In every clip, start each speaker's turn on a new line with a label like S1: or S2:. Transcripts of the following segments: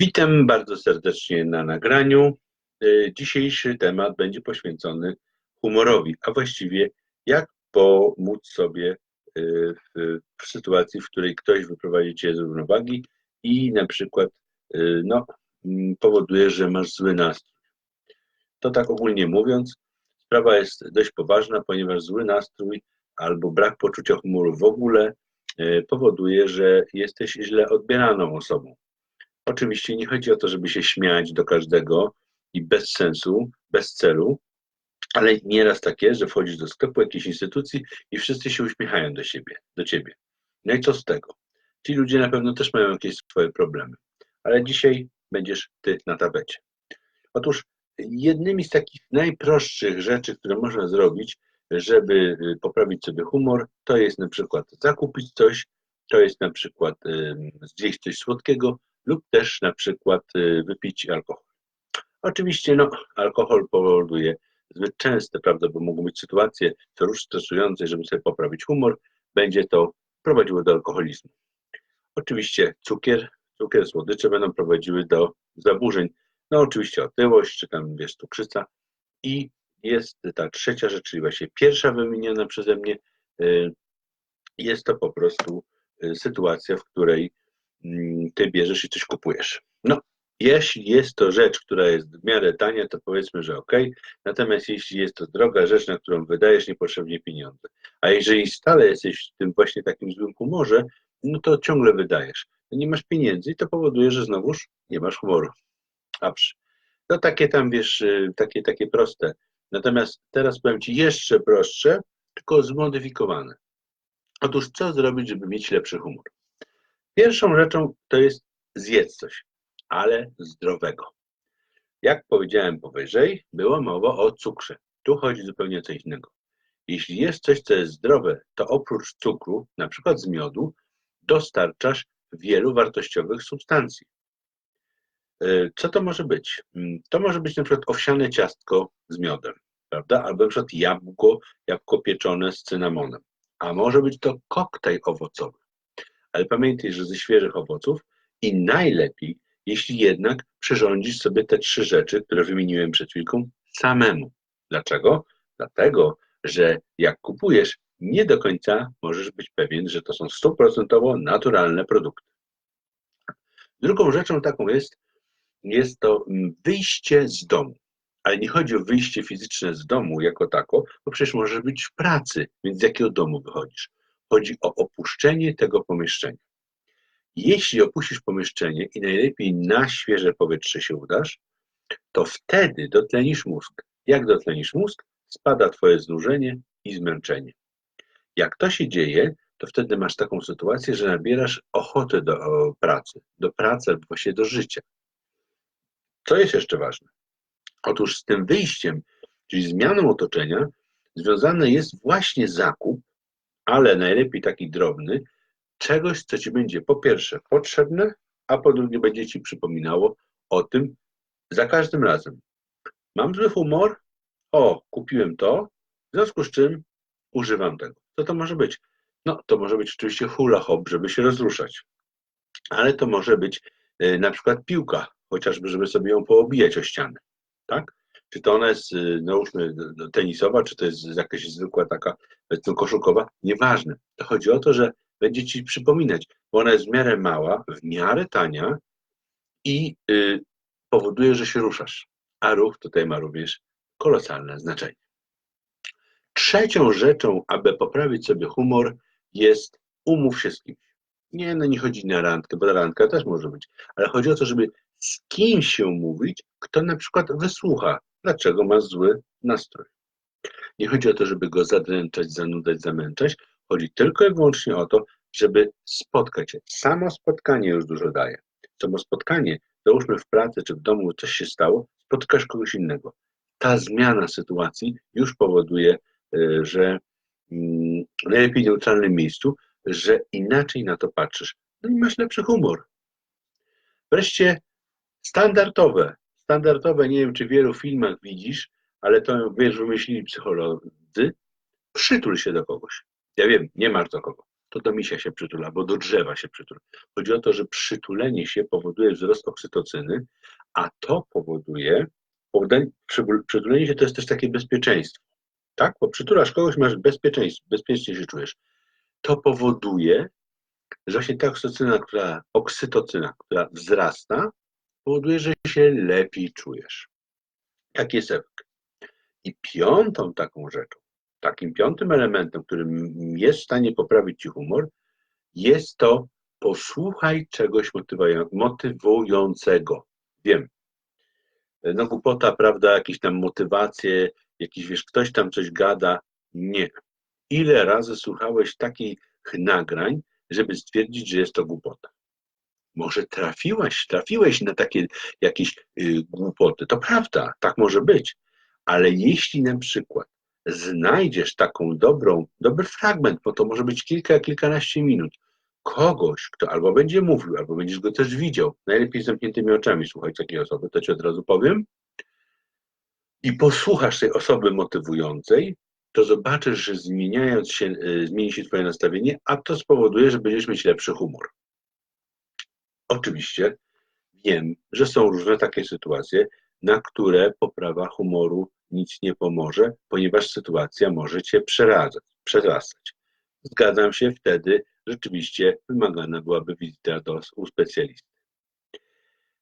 S1: Witam bardzo serdecznie na nagraniu. E, dzisiejszy temat będzie poświęcony humorowi, a właściwie jak pomóc sobie e, w, sytuacji, w której ktoś wyprowadzi cię z równowagi i na przykład e, no, powoduje, że masz zły nastrój. To tak ogólnie mówiąc, sprawa jest dość poważna, ponieważ zły nastrój albo brak poczucia humoru w ogóle powoduje, że jesteś źle odbieraną osobą. Oczywiście nie chodzi o to, żeby się śmiać do każdego i bez sensu, bez celu, ale nieraz tak jest, że wchodzisz do sklepu jakiejś instytucji i wszyscy się uśmiechają do siebie, do ciebie. No i co z tego? Ci ludzie na pewno też mają jakieś swoje problemy, ale dzisiaj będziesz ty na tapecie. Otóż jednymi z takich najprostszych rzeczy, które można zrobić, żeby y, poprawić sobie humor, to jest na przykład zakupić coś, to jest na przykład zjeść coś słodkiego, lub też na przykład y, wypić alkohol. Oczywiście no, alkohol powoduje zbyt częste, prawda, bo mogą być sytuacje co rusz stresujące, żeby sobie poprawić humor, będzie to prowadziło do alkoholizmu. Oczywiście cukier, cukier, słodycze będą prowadziły do zaburzeń, no oczywiście otyłość, czy tam wiesz, cukrzyca i jest ta trzecia rzecz, czyli właśnie pierwsza wymieniona przeze mnie, y, jest to po prostu y, sytuacja, w której ty bierzesz i coś kupujesz. No, jeśli jest to rzecz, która jest w miarę tania, to powiedzmy, że ok. Natomiast jeśli jest to droga rzecz, na którą wydajesz niepotrzebnie pieniądze, a jeżeli stale jesteś w tym właśnie takim złym humorze, no to ciągle wydajesz. No nie masz pieniędzy i to powoduje, że znowuż nie masz humoru. Dobrze. No takie tam, wiesz, y, takie, takie proste. Natomiast teraz powiem Ci jeszcze prostsze, tylko zmodyfikowane. Otóż co zrobić, żeby mieć lepszy humor? Pierwszą rzeczą to jest zjedz coś, ale zdrowego. Jak powiedziałem powyżej, była mowa o cukrze. Tu chodzi zupełnie o coś innego. Jeśli jest coś, co jest zdrowe, to oprócz cukru, na przykład z miodu, dostarczasz wielu wartościowych substancji. E, co to może być? Mm, to może być na przykład owsiane ciastko z miodem, prawda? Albo na przykład jabłko, jabłko pieczone z cynamonem. A może być to koktajl owocowy ale pamiętaj, że ze świeżych owoców i najlepiej, jeśli jednak przyrządzisz sobie te trzy rzeczy, które wymieniłem przed chwilką, samemu. Dlaczego? Dlatego, że jak kupujesz, nie do końca możesz być pewien, że to są stuprocentowo naturalne produkty. Drugą rzeczą taką jest, jest to wyjście z domu. Ale nie chodzi o wyjście fizyczne z domu jako tako, bo przecież możesz być w pracy, więc z jakiego domu wychodzisz? Chodzi o opuszczenie tego pomieszczenia. Jeśli opuścisz pomieszczenie i najlepiej na świeże powietrze się udasz, to wtedy dotlenisz mózg. Jak dotlenisz mózg? Spada Twoje znużenie i zmęczenie. Jak to się dzieje, to wtedy masz taką sytuację, że nabierasz ochotę do pracy, do pracy albo właśnie do życia. Co jest jeszcze ważne? Otóż z tym wyjściem, czyli zmianą otoczenia, związany jest właśnie zakup ale najlepiej taki drobny, czegoś, co ci będzie po pierwsze potrzebne, a po drugie będzie ci przypominało o tym za każdym razem. Mam zły humor? O, kupiłem to, w związku z czym używam tego. Co to może być? No, to może być oczywiście hula hop, żeby się rozruszać. Ale to może być y, na przykład piłka, chociażby, żeby sobie ją poobijać o ścianę. Tak? Czy to ona jest, y, nałóżmy, tenisowa, czy to jest jakaś zwykła taka, powiedzmy, koszulkowa, nieważne. To chodzi o to, że będzie ci przypominać, bo ona jest w miarę mała, w miarę tania i y, powoduje, że się ruszasz. A ruch tutaj ma również kolosalne znaczenie. Trzecią rzeczą, aby poprawić sobie humor, jest umów się z kimś. Nie, no nie chodzi na randkę, bo randka też może być, ale chodzi o to, żeby z kim się mówić, kto na przykład wysłucha dlaczego masz zły nastrój. Nie chodzi o to, żeby go zadręczać, zanudzać, zamęczać. Chodzi tylko i wyłącznie o to, żeby spotkać się. Samo spotkanie już dużo daje. Samo spotkanie, załóżmy w pracy czy w domu coś się stało, spotkasz kogoś innego. Ta zmiana sytuacji już powoduje, y, że mm, najlepiej neutralnym miejscu, że inaczej na to patrzysz. No i masz lepszy humor. Wreszcie standardowe standardowe, nie wiem czy w wielu filmach widzisz, ale to wiesz, wymyślili psycholodzy, przytul się do kogoś. Ja wiem, nie masz do kogo. to do misia się przytula, albo do drzewa się przytula. Chodzi o to, że przytulenie się powoduje wzrost oksytocyny, a to powoduje, przytulenie się to jest też takie bezpieczeństwo. Tak? Bo przytulasz kogoś, masz bezpieczeństwo, bezpiecznie się czujesz. To powoduje, że właśnie ta oksytocyna, która, oksytocyna, która wzrasta, powoduje, że się lepiej czujesz. Taki jest efekt. I piątą taką rzeczą, takim piątym elementem, którym jest w stanie poprawić ci humor, jest to posłuchaj czegoś motywującego. Wiem. No głupota, prawda, jakieś tam motywacje, jakiś, wiesz, ktoś tam coś gada. Nie. Ile razy słuchałeś takich nagrań, żeby stwierdzić, że jest to głupota? Może trafiłaś, trafiłeś na takie jakieś y, głupoty. To prawda, tak może być. Ale jeśli na przykład znajdziesz taką dobrą, dobry fragment, bo to może być kilka, kilkanaście minut, kogoś, kto albo będzie mówił, albo będziesz go też widział, najlepiej z zamkniętymi oczami słuchaj takiej osoby, to ci od razu powiem, i posłuchasz tej osoby motywującej, to zobaczysz, że zmieniając się, y, zmieni się twoje nastawienie, a to spowoduje, że będziesz mieć lepszy humor. Oczywiście wiem, że są różne takie sytuacje, na które poprawa humoru nic nie pomoże, ponieważ sytuacja może cię przeradzać, przerastać. Zgadzam się, wtedy rzeczywiście wymagana byłaby wizyta do, u specjalisty.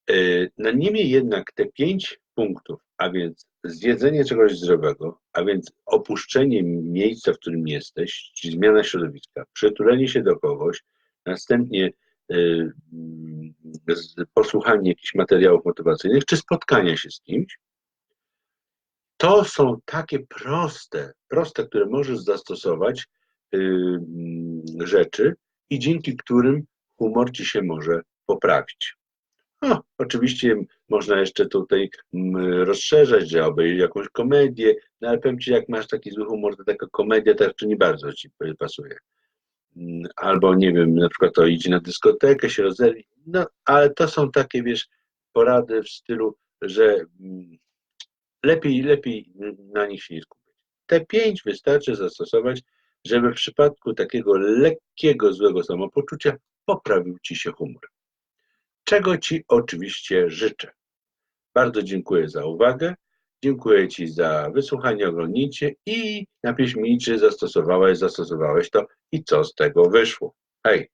S1: Yy, No niemniej jednak te pięć punktów, a więc zjedzenie czegoś zdrowego, a więc opuszczenie miejsca, w którym jesteś, czyli zmiana środowiska, przytulenie się do kogoś, następnie posłuchanie jakichś materiałów motywacyjnych, czy spotkania się z kimś, to są takie proste, proste, które możesz zastosować yy, rzeczy i dzięki którym humor ci się może poprawić. O, oczywiście można jeszcze tutaj mm, rozszerzać, że obejrzyj jakąś komedię, no ale powiem ci, jak masz taki zły humor, to taka komedia też nie bardzo ci pasuje. Mm, Albo nie wiem, na przykład to idzie na dyskotekę, się rozerwi, no ale to są takie, wiesz, porady w stylu, że mm, lepiej, lepiej na nich się nie skupiać. Te pięć wystarczy zastosować, żeby w przypadku takiego lekkiego, złego samopoczucia poprawił ci się humor. Czego ci oczywiście życzę. Bardzo dziękuję za uwagę. Dziękuję Ci za wysłuchanie, oglądnięcie i napisz mi, czy zastosowałeś, zastosowałeś to i co z tego wyszło. Hej!